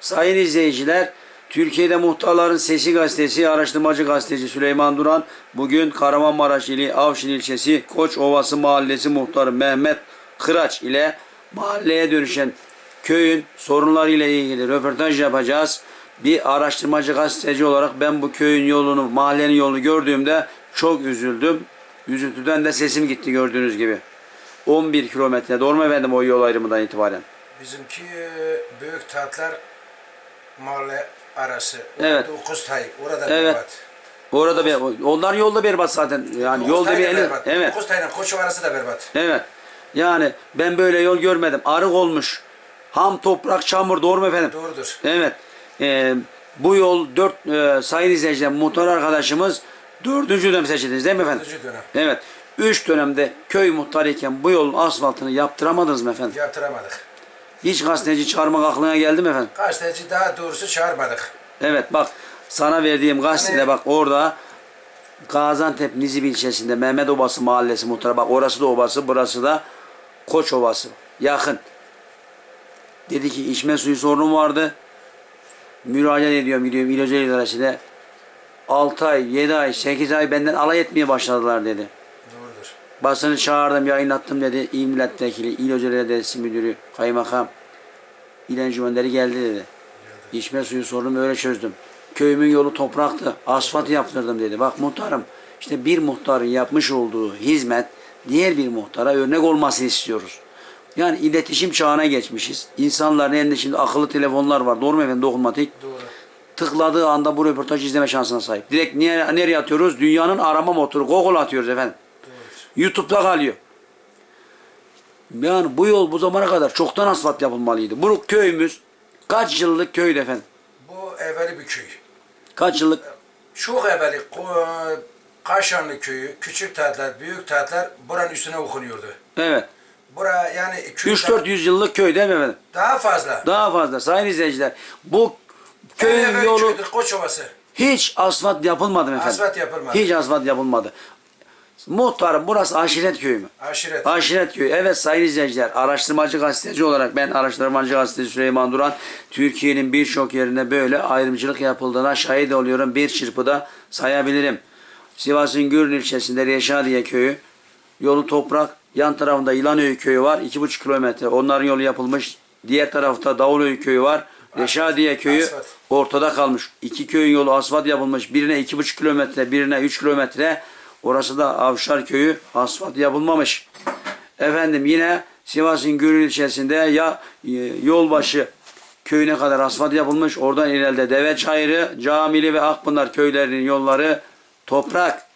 Sayın izleyiciler, Türkiye'de Muhtarların Sesi Gazetesi araştırmacı gazeteci Süleyman Duran bugün Kahramanmaraş ili Avşin ilçesi Koç Ovası Mahallesi muhtarı Mehmet Kıraç ile mahalleye dönüşen köyün sorunlarıyla ilgili röportaj yapacağız. Bir araştırmacı gazeteci olarak ben bu köyün yolunu, mahallenin yolunu gördüğümde çok üzüldüm. Üzüntüden de sesim gitti gördüğünüz gibi. 11 kilometre doğru mu efendim o yol ayrımından itibaren? Bizimki e, büyük tatlar mahalle arası. Evet. 9 tay. Orada Evet. berbat. Orada bir, onlar yolda berbat zaten. Yani Dokuz yolda bir eli, evet. 9 tayla koç arası da berbat. Evet. Yani ben böyle yol görmedim. Arık olmuş. Ham toprak, çamur doğru mu efendim? Doğrudur. Evet. Ee, bu yol dört e, sayın izleyiciler muhtar arkadaşımız dördüncü dönem seçildiniz değil mi efendim? Dördüncü dönem. Evet. Üç dönemde köy muhtarıyken bu yolun asfaltını yaptıramadınız mı efendim? Yaptıramadık. Hiç gazeteci çağırmak aklına geldi mi efendim? Gazeteci daha doğrusu çağırmadık. Evet bak sana verdiğim gazetede Hani- bak orada Gaziantep Nizip ilçesinde Mehmet Obası mahallesi muhtarı bak orası da obası burası da Koç Ovası yakın. Dedi ki içme suyu sorunum vardı. Müracaat ediyorum gidiyorum İl Özel İdaresi'ne. 6 ay, 7 ay, 8 ay benden alay etmeye başladılar dedi. Basını çağırdım, yayınlattım dedi. İl Milletvekili, İl Özel İdaresi Müdürü, Kaymakam, İl Encümenleri geldi dedi. İçme suyu sorunumu öyle çözdüm. Köyümün yolu topraktı. Asfalt yaptırdım dedi. Bak muhtarım işte bir muhtarın yapmış olduğu hizmet diğer bir muhtara örnek olmasını istiyoruz. Yani iletişim çağına geçmişiz. İnsanların elinde şimdi akıllı telefonlar var. Doğru mu efendim? Dokunmatik. Doğru. Tıkladığı anda bu röportajı izleme şansına sahip. Direkt nereye atıyoruz? Dünyanın arama motoru. Google atıyoruz efendim. YouTube'da kalıyor. Yani bu yol bu zamana kadar çoktan asfalt yapılmalıydı. Bu köyümüz kaç yıllık köydü efendim? Bu evveli bir köy. Kaç yıllık? Çok evveli Ko- Kaşanlı köyü, küçük tatlar, büyük tatlar buranın üstüne okunuyordu. Evet. Bura yani 3-400 yıllık köy değil mi efendim? daha fazla. Daha fazla sayın izleyiciler. Bu köyün yolu köydür, Koçovası. hiç asfalt yapılmadı mı efendim? Asfalt yapılmadı. Hiç asfalt yapılmadı. Muhtarım burası aşiret köyü mü? Aşiret. Aşiret köyü. Evet sayın izleyiciler araştırmacı gazeteci olarak ben araştırmacı gazeteci Süleyman Duran Türkiye'nin birçok yerinde böyle ayrımcılık yapıldığına şahit oluyorum. Bir çırpıda sayabilirim. Sivas'ın Gürün ilçesinde Reşadiye köyü yolu toprak yan tarafında İlanöy köyü var 2,5 kilometre onların yolu yapılmış. Diğer tarafta Davulöy köyü var. Reşadiye köyü Asfalt. ortada kalmış. İki köyün yolu asfalt yapılmış. Birine iki buçuk kilometre, birine üç kilometre. Orası da Avşar köyü asfalt yapılmamış. Efendim yine Sivas'ın Gürül ilçesinde ya e, yolbaşı köyüne kadar asfalt yapılmış. Oradan ileride Deve Çayırı, Camili ve Akpınar köylerinin yolları toprak.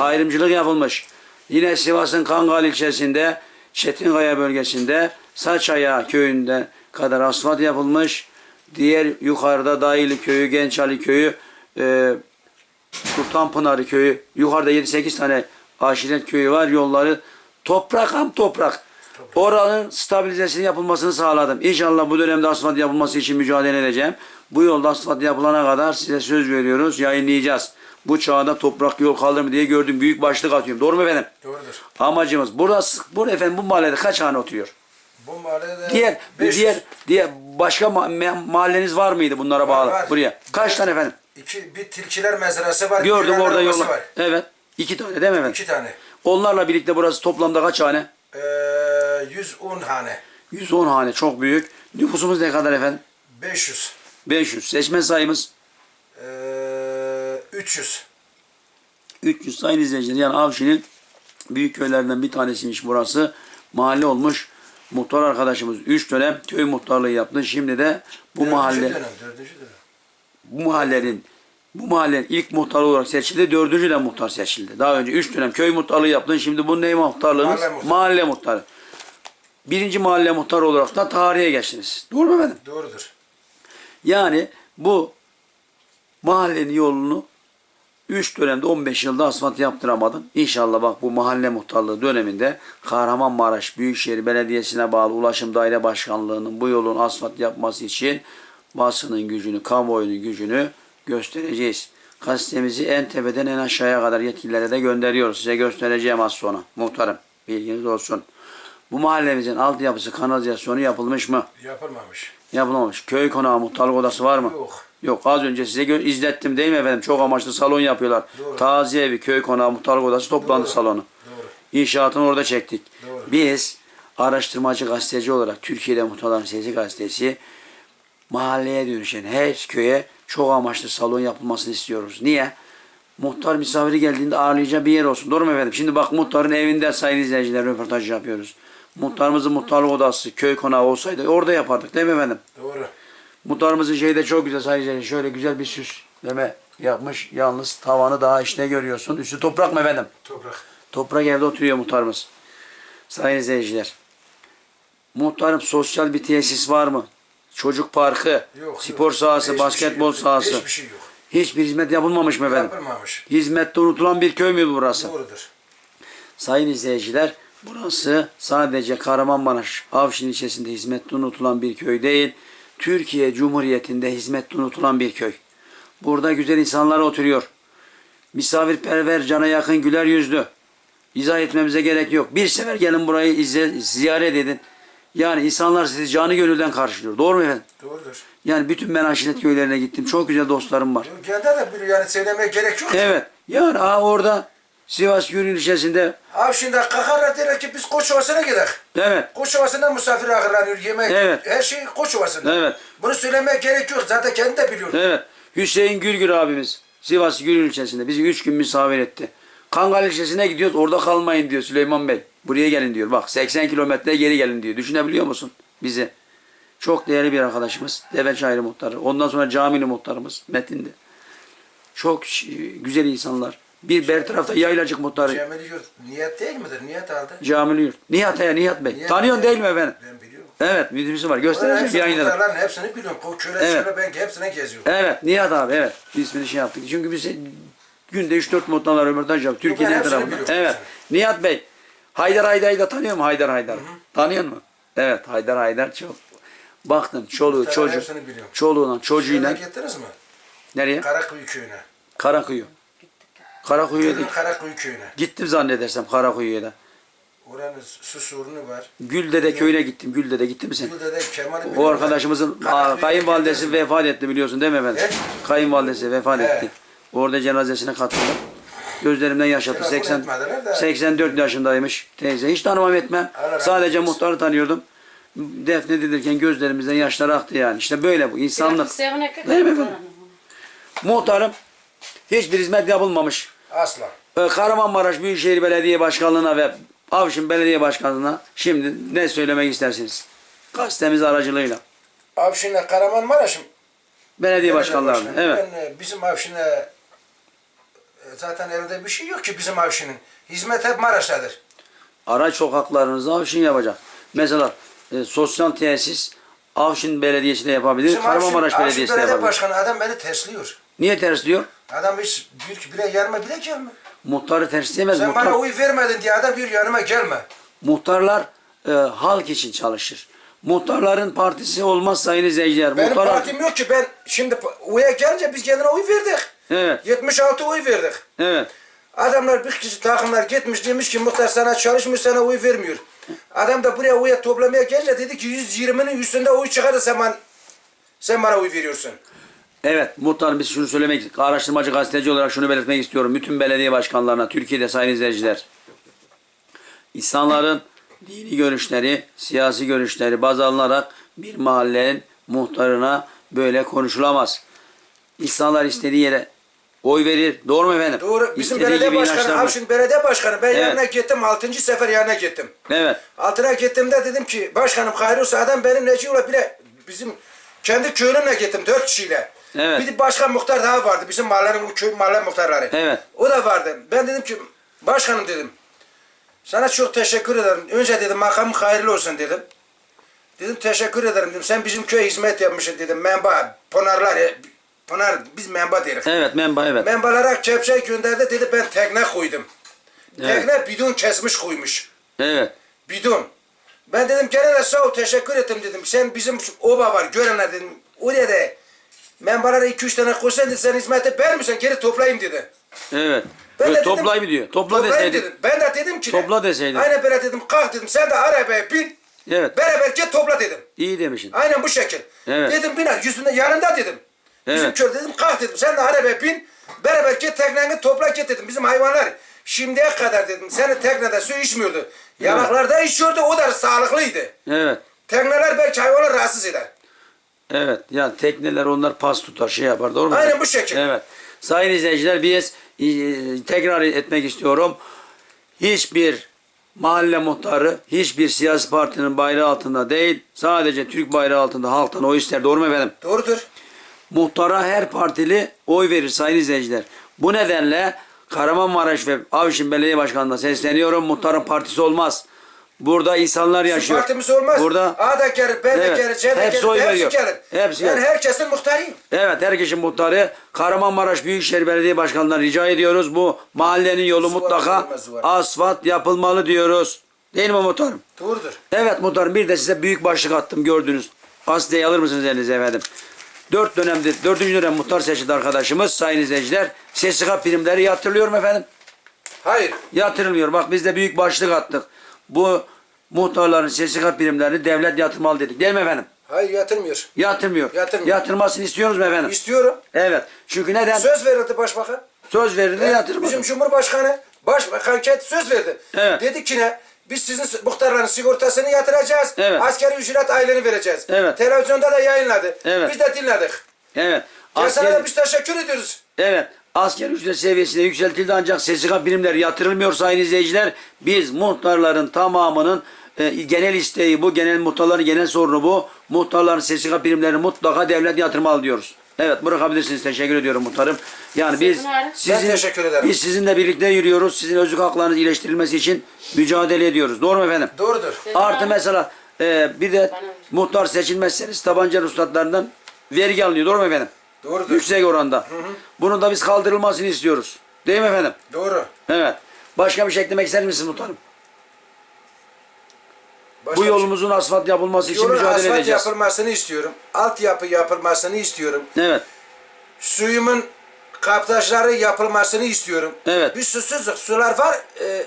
Ayrımcılık yapılmış. Yine Sivas'ın Kangal ilçesinde Çetinkaya bölgesinde Saçaya köyünde kadar asfalt yapılmış. Diğer yukarıda Dayılı köyü, Gençali köyü, e, Sultanpınarı köyü, yukarıda 7-8 tane aşiret köyü var. Yolları toprak ham toprak. Oranın stabilizesinin yapılmasını sağladım. İnşallah bu dönemde asfalt yapılması için mücadele edeceğim. Bu yolda asfalt yapılana kadar size söz veriyoruz, yayınlayacağız. Bu çağda toprak yol kalır mı diye gördüm. Büyük başlık atıyorum. Doğru mu efendim? Doğrudur. Amacımız burası, bu efendim bu mahallede kaç hane oturuyor? Bu mahallede Diğer 500, diğer diğer başka ma- mahalleniz var mıydı bunlara bağlı var. buraya? Kaç tane efendim? İki, bir tilkiler mezrası var. Gördüm orada var. Evet. iki tane değil mi efendim? İki tane. Onlarla birlikte burası toplamda kaç hane? Ee, 110 hane. 110 hane çok büyük. Nüfusumuz ne kadar efendim? 500. 500. Seçmen sayımız Ee, 300. 300 sayın izleyiciler. Yani Avşin'in büyük köylerinden bir tanesiymiş burası. Mahalle olmuş. Muhtar arkadaşımız 3 dönem köy muhtarlığı yaptı. Şimdi de bu Dördüncü mahalle Dönem, dördüncü dönem. Bu mahallenin bu mahallenin ilk muhtarı olarak seçildi. Dördüncü de muhtar seçildi. Daha önce üç dönem köy muhtarlığı yaptın. Şimdi bu ne muhtarlığınız? Mahalle muhtarı. Mahalle muhtarı. Birinci mahalle muhtarı olarak da tarihe geçtiniz. Doğru mu efendim? Doğrudur. Yani bu mahallenin yolunu 3 dönemde 15 yılda asfalt yaptıramadım. İnşallah bak bu mahalle muhtarlığı döneminde Kahramanmaraş Büyükşehir Belediyesi'ne bağlı Ulaşım Daire Başkanlığı'nın bu yolun asfalt yapması için basının gücünü, kamuoyunun gücünü göstereceğiz. Gazetemizi en tepeden en aşağıya kadar yetkililere de gönderiyoruz. Size göstereceğim az sonra. Muhtarım bilginiz olsun. Bu mahallemizin altyapısı, kanalizasyonu yapılmış mı? Yapılmamış. Yapılmamış. Köy konağı, muhtarlık odası var mı? Yok. Yok. Az önce size izlettim değil mi efendim? Çok amaçlı salon yapıyorlar. Doğru. Taziye evi, köy konağı, muhtarlık odası, toplantı Doğru. salonu. Doğru. İnşaatını orada çektik. Doğru. Biz araştırmacı gazeteci olarak Türkiye'de Muhtarların Sesi gazetesi mahalleye dönüşen her köye çok amaçlı salon yapılmasını istiyoruz. Niye? Muhtar misafiri geldiğinde ağırlayacağı bir yer olsun. Doğru mu efendim? Şimdi bak muhtarın evinde sayın izleyiciler röportaj yapıyoruz. Muhtarımızın muhtarlık odası, köy konağı olsaydı orada yapardık değil mi efendim? Doğru. Muhtarımızın şeyi de çok güzel sayın izleyiciler. Şöyle güzel bir süsleme yapmış. Yalnız tavanı daha işte görüyorsun. Üstü toprak mı efendim? Toprak. Toprak evde oturuyor muhtarımız. Sayın izleyiciler. Muhtarım sosyal bir tesis var mı? Çocuk parkı, Yok. spor yok. sahası, Hiçbir basketbol şey sahası. Hiçbir şey yok. Hiçbir hizmet yapılmamış mı efendim? Yapılmamış. Hizmette unutulan bir köy mü burası? Doğrudur. Sayın izleyiciler, burası sadece Kahramanmaraş, Avşin ilçesinde hizmette unutulan bir köy değil, Türkiye Cumhuriyeti'nde hizmette unutulan bir köy. Burada güzel insanlar oturuyor. Misafirperver, cana yakın, güler yüzlü. İzah etmemize gerek yok. Bir sefer gelin burayı izle, ziyaret edin. Yani insanlar sizi canı gönülden karşılıyor. Doğru mu efendim? Doğrudur. Yani bütün ben aşiret köylerine gittim. Çok güzel dostlarım var. Geldi de bir yani söylemeye gerek yok. Evet. Yani aa, orada Sivas Gürün ilçesinde Abi şimdi kakarlar der ki biz Koçovası'na gidelim. evet Koçovası'nda misafir ağırlanıyor, yemek, Evet. her şey Koçovası'nda. Evet. Bunu söylemeye gerek yok. Zaten kendi de biliyor. Evet. Hüseyin Gürgür abimiz Sivas Gürün ilçesinde bizi üç gün misafir etti. Kangal ilçesine gidiyoruz orada kalmayın diyor Süleyman Bey. Buraya gelin diyor. Bak 80 kilometre geri gelin diyor. Düşünebiliyor musun bizi? Çok değerli bir arkadaşımız. Deveçayırı muhtarı. Ondan sonra camili muhtarımız Metin'de. Çok güzel insanlar. Bir ber tarafta yaylacık muhtarı. Cemil diyor, niyet değil midir? Niyet aldı. Camili yurt. Nihat ya Nihat Bey. Nihat Tanıyorsun değil mi efendim? Ben biliyorum. Evet müdürüsü var. Göstereceğim hepsini, yayınladım. muhtarların hepsini biliyorum. O köle Evet. ben hepsine geziyorum. Evet Nihat abi evet. İsmini şey yaptık. Çünkü biz günde 3-4 muhtarlar röportaj yaptık. Türkiye'nin hepsini biliyorum, Evet. hepsini. Nihat Bey. Haydar Haydar'ı da tanıyor mu Haydar Haydar? Tanıyor mu? Evet Haydar Haydar çok. Baktım çoluğu hepsini biliyorum. Çoluğuna çocuğuyla. Şöyle gittiniz mi? Nereye? Karakuyu köyüne. Karakuyu. Karakuyu'ya Köyün da Karakuyu köyüne. gittim zannedersem Karakuyu'ya da. Oranın su sorunu var. Gülde'de köyüne gittim. Gülde'de gittin mi sen? Burada da Kemal'i O biliyorum. arkadaşımızın aa, kayınvalidesi vefat etti biliyorsun değil mi efendim? Evet. Kayınvalidesi vefat He. etti. Orada cenazesine katıldım. Gözlerimden yaşattı. Telefon 80, etmediler de. 84 yaşındaymış teyze. Hiç tanımam etmem. Sadece muhtarı tanıyordum. Defnedilirken gözlerimizden yaşlar aktı yani. İşte böyle bu insanlık. Değil mi efendim? Muhtarım hiçbir hizmet yapılmamış. Asla. Ee, Kahramanmaraş Büyükşehir Belediye Başkanlığı'na ve Avşin Belediye Başkanlığı'na şimdi ne söylemek istersiniz? Gazetemiz aracılığıyla. Avşin'le Kahramanmaraş'ım. Belediye başkanlarına. Başkanı. Evet. Ben, e, bizim Avşin'e zaten elde bir şey yok ki bizim Avşin'in. Hizmet hep Maraş'tadır. Araç sokaklarınızı Avşin yapacak. Mesela e, sosyal tesis Avşin Belediyesi de yapabilir. Bizim Kahramanmaraş Avşin, Belediyesi Avşin de Belediye yapabilir. Başkanı adam beni tersliyor. Niye ters diyor? Adam hiç bir bile yanıma bile gelme. Muhtarı ters diyemez. Sen Muhtar, bana oy vermedin diye adam diyor yanıma gelme. muhtarlar e, halk için çalışır. Muhtarların partisi olmaz sayın izleyiciler. Benim Muhtarlar, partim yok ki ben şimdi oya gelince biz kendine oy verdik. Evet, 76 oy verdik. evet. Adamlar bir kişi takımlar gitmiş demiş ki muhtar sana çalışmış sana oy vermiyor. Adam da buraya oya toplamaya gelince dedi ki 120'nin üstünde oy çıkardı sen bana, sen bana oy veriyorsun. Evet muhtarım biz şunu söylemek, araştırmacı gazeteci olarak şunu belirtmek istiyorum. Bütün belediye başkanlarına, Türkiye'de sayın izleyiciler. İnsanların dini görüşleri, siyasi görüşleri baz alınarak bir mahallenin muhtarına böyle konuşulamaz. İnsanlar istediği yere oy verir. Doğru mu efendim? Doğru. Bizim İstediği belediye gibi başkanı, inançlarını- Avşin belediye başkanı ben Evet. yanına gittim 6. sefer yanına gittim. Evet. Altına gittiğimde dedim ki başkanım hayırlısı adam benim Neciyoğlu bile bizim kendi köyümle gittim dört kişiyle. Evet. Bir de başka muhtar daha vardı bizim mahallenin o köy mahalle muhtarları. Evet. O da vardı. Ben dedim ki başkanım dedim. Sana çok teşekkür ederim. Önce dedim makamın hayırlı olsun dedim. Dedim teşekkür ederim dedim. Sen bizim köye hizmet yapmışsın dedim. Menba, Pınarlar, e, Pınar biz menba deriz. Evet menba evet. Menbalara kepçe gönderdi dedi ben tekne koydum. Evet. Tekne bidon kesmiş koymuş. Evet. Bidon. Ben dedim gene de sağ ol teşekkür ettim dedim. Sen bizim oba var görenler dedim. Oraya da menbalara iki üç tane koysan sen hizmeti vermişsen geri toplayayım dedi. Evet. Ben Böyle de dedim- toplayayım diyor. Topla deseydin. dedim. Ben de dedim ki. Topla deseydin. Aynen böyle dedim. Kalk dedim. Sen de arabaya bin. Evet. Beraber git topla dedim. İyi demişsin. Aynen bu şekil. Evet. Dedim bina yüzünde yanında dedim. Bizim Evet. köy dedim kalk dedim. Sen de arabaya bin. Beraber git tekneni topla git dedim. Bizim hayvanlar şimdiye kadar dedim. Senin teknede su içmiyordu. Yanaklarda içiyordu. O da sağlıklıydı. Evet. Tekneler belki hayvanı rahatsız eder. Evet. Yani tekneler onlar pas tutar şey yapar. Doğru mu? Aynen bu şekil. Evet. Sayın izleyiciler biz e, tekrar etmek istiyorum. Hiçbir mahalle muhtarı hiçbir siyasi partinin bayrağı altında değil. Sadece Türk bayrağı altında halktan oy ister. Doğru mu efendim? Doğrudur. Muhtara her partili oy verir sayın izleyiciler. Bu nedenle Kahramanmaraş ve Avşin Belediye Başkanı'na sesleniyorum. Muhtarın partisi olmaz. Burada insanlar yaşıyor. Partimiz olmaz. Burada A da gelir, B de Evet. gelir, C de Hepsi gelir. Hepsi veriyor. gelir. Hepsi ben gelir. herkesin muhtarıyım. Evet herkesin muhtarı Kahramanmaraş Büyükşehir Belediye Başkanı'ndan rica ediyoruz. Bu mahallenin yolu Su var, mutlaka asfalt yapılmalı diyoruz. Değil mi muhtarım? Doğrudur. Evet muhtarım bir de size büyük başlık attım gördünüz. Gazeteyi alır mısınız elinize efendim? Dört dönemdir, dördüncü dönem muhtar seçildi arkadaşımız sayın izleyiciler. SSK primleri yatırılıyor mu efendim? Hayır. Yatırılmıyor. Bak biz de büyük başlık attık. Bu muhtarların SSK primlerini devlet yatırmalı dedik. Değil mi efendim? Hayır yatırmıyor. Yatırmıyor. Yatırmıyor. Yatırmasını istiyoruz mu efendim? İstiyorum. Evet. Çünkü neden? Söz verildi başbakan. Söz verildi yatırmadı. Bizim Cumhurbaşkanı başbakan söz verdi. Evet. Dedi ki ne? Biz sizin muhtarların sigortasını yatıracağız. Evet. Askeri ücret aylığını vereceğiz. Evet. Televizyonda da yayınladı. Evet. Biz de dinledik. Evet. Ya sana da biz teşekkür ediyoruz. evet. Asker ücret seviyesine yükseltildi ancak SSK birimleri yatırılmıyor sayın izleyiciler. Biz muhtarların tamamının e, genel isteği bu, genel muhtarların genel sorunu bu. Muhtarların SSK birimlerini mutlaka devlet yatırmalı diyoruz. Evet bırakabilirsiniz. Teşekkür ediyorum muhtarım. Yani biz sizin, teşekkür ederim. biz sizinle birlikte yürüyoruz. Sizin özlük haklarınız iyileştirilmesi için mücadele ediyoruz. Doğru mu efendim? Doğrudur. Artı mesela e, bir de muhtar seçilmezseniz tabanca ruhsatlarından vergi alınıyor. Doğru mu efendim? Doğrudur. Yüksek oranda. Bunun da biz kaldırılmasını istiyoruz. Değil mi efendim? Doğru. Evet. Başka bir şey eklemek ister misiniz muhtarım? Başka Bu şey- yolumuzun asfalt yapılması için mücadele asfalt edeceğiz. yapılmasını istiyorum. Altyapı yapılmasını istiyorum. Evet. Suyumun kaptaşları yapılmasını istiyorum. Evet. Bir susuzluk. Sular var. E,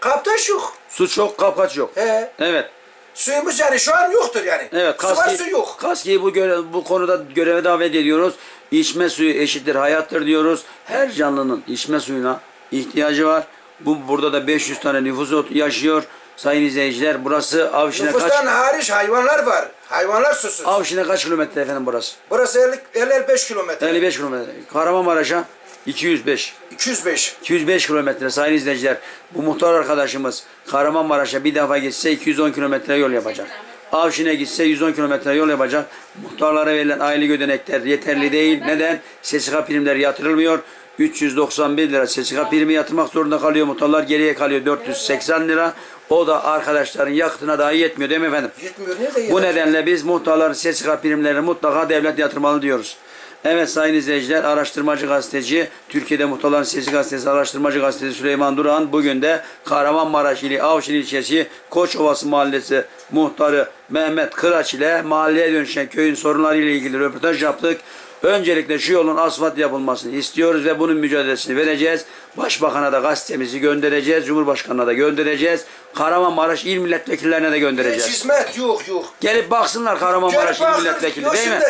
kaptaş yok. Su çok kapkaç yok. He. Evet. Suyumuz yani şu an yoktur yani. Evet. su var Kaski, su yok. Kaski'yi bu, göre, bu konuda göreve davet ediyoruz. İçme suyu eşittir hayattır diyoruz. Her canlının içme suyuna ihtiyacı var. Bu burada da 500 tane nüfus yaşıyor. Sayın izleyiciler burası Avşin'e kaç Nüfustan hariç hayvanlar var. Hayvanlar susuz. Avşin'e kaç kilometre efendim burası? Burası 50-55 kilometre. 55 kilometre. Kahramanmaraş'a 205. 205. 205 kilometre sayın izleyiciler. Bu muhtar arkadaşımız Kahramanmaraş'a bir defa gitse 210 kilometre yol yapacak. Avşin'e gitse 110 kilometre yol yapacak. Muhtarlara verilen aylık ödenekler yeterli değil. Neden? SSK primleri yatırılmıyor. 391 lira SSK primi yatırmak zorunda kalıyor. Muhtarlar geriye kalıyor 480 lira. O da arkadaşların yakıtına dahi yetmiyor değil mi efendim? Yetmiyor. Nerede Bu nedenle biz muhtarların SSK primlerini mutlaka devlet yatırmalı diyoruz. Evet sayın izleyiciler, araştırmacı gazeteci, Türkiye'de Muhtarların Sesi Gazetesi araştırmacı gazeteci Süleyman Duran bugün de Kahramanmaraş ili Avşin ilçesi Koçovası mahallesi muhtarı Mehmet Kıraç ile mahalleye dönüşen köyün sorunları ile ilgili röportaj yaptık. Öncelikle şu yolun asfalt yapılmasını istiyoruz ve bunun mücadelesini vereceğiz. Başbakan'a da gazetemizi göndereceğiz, Cumhurbaşkanı'na da göndereceğiz. Kahramanmaraş il milletvekillerine de Hiç göndereceğiz. hizmet yok yok. Gelip baksınlar Kahramanmaraş il milletvekili Yok değil mi?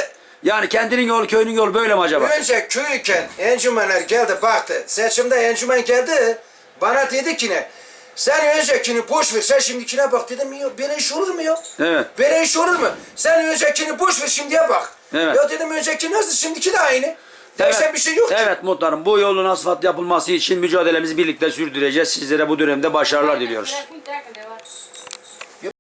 Yani kendinin yolu, köyünün yolu böyle mi acaba? Önce köyken encümenler geldi baktı. Seçimde encümen geldi. Bana dedi ki ne? Sen öncekini boş ver. Sen şimdikine bak dedim. Ya, böyle iş olur mu ya? Evet. Böyle iş olur mu? Sen öncekini boş ver şimdiye bak. Evet. Ya dedim önceki nasıl şimdiki de aynı. Değişen bir şey yok ki. Evet muhtarım bu yolun asfalt yapılması için mücadelemizi birlikte sürdüreceğiz. Sizlere bu dönemde başarılar diliyoruz.